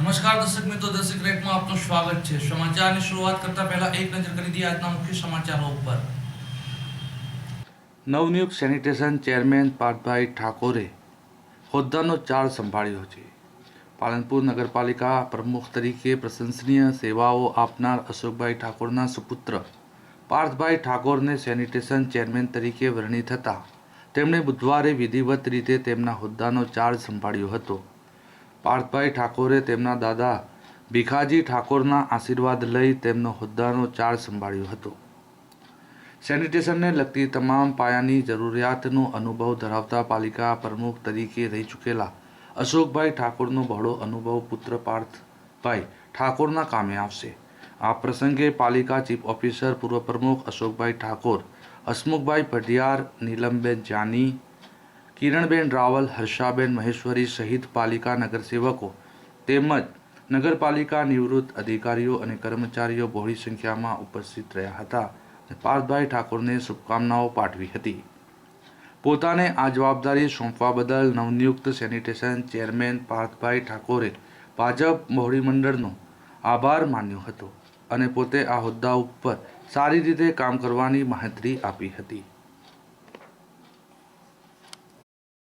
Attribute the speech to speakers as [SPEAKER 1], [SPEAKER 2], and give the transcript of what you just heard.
[SPEAKER 1] નમસ્કાર દર્શક મિત્રો, દર્શક રેકમાં આપનું સ્વાગત છે. સમાચારની શરૂઆત કરતા પહેલા એક નજર કરી દઈએ આજના મુખ્ય સમાચારો ઉપર. નવનિયુક્ત સેનિટેશન ચેરમેન પાર્થભાઈ ઠાકોરે હોદ્દાનો ચાર્જ સંભાળ્યો છે. પાલનપુર નગરપાલિકા પ્રમુખ તરીકે પ્રશંસનીય સેવાઓ આપનાર અશોકભાઈ ઠાકોરના સુપુત્ર પાર્થભાઈ ઠાકોરને સેનિટેશન ચેરમેન તરીકે વરણી થતાં તેમણે બુધવારે વિધિવત રીતે તેમના હોદ્દાનો ચાર્જ સંભાળ્યો હતો. પાર્થભાઈ ઠાકોરે તેમના દાદા ભીખાજી ઠાકોરના આશીર્વાદ લઈ તેમનો હોદ્દાનો ચાર્જ સંભાળ્યો હતો. સેનિટેશનને લગતી તમામ પાયાની જરૂરિયાતનો અનુભવ ધરાવતા પાલિકા પ્રમુખ તરીકે રહી ચૂકેલા અશોકભાઈ ઠાકોરનો બહોળો અનુભવ પુત્ર પાર્થભાઈ ઠાકોરના કામે આવશે. આ પ્રસંગે પાલિકા ચીફ ઓફિસર પૂર્વ પ્રમુખ અશોકભાઈ ઠાકોર, હસમુખભાઈ પઢિયાર નીલમબેન જાની કિરણબેન રાવલ, હર્ષાબેન મહેશ્વરી સહિત પાલિકા નગરસેવકો તેમજ નગરપાલિકા નિવૃત્ત અધિકારીઓ અને કર્મચારીઓ બહોળી સંખ્યામાં ઉપસ્થિત રહ્યા હતા અને પાર્થભાઈ ઠાકોરને શુભકામનાઓ પાઠવી હતી. પોતાને આ જવાબદારી સોંપવા બદલ નવનિયુક્ત સેનિટેશન ચેરમેન પાર્થભાઈ ઠાકોરે ભાજપ મોવડી મંડળનો આભાર માન્યો હતો અને પોતે આ હોદ્દા ઉપર સારી રીતે કામ કરવાની માહિતી આપી હતી.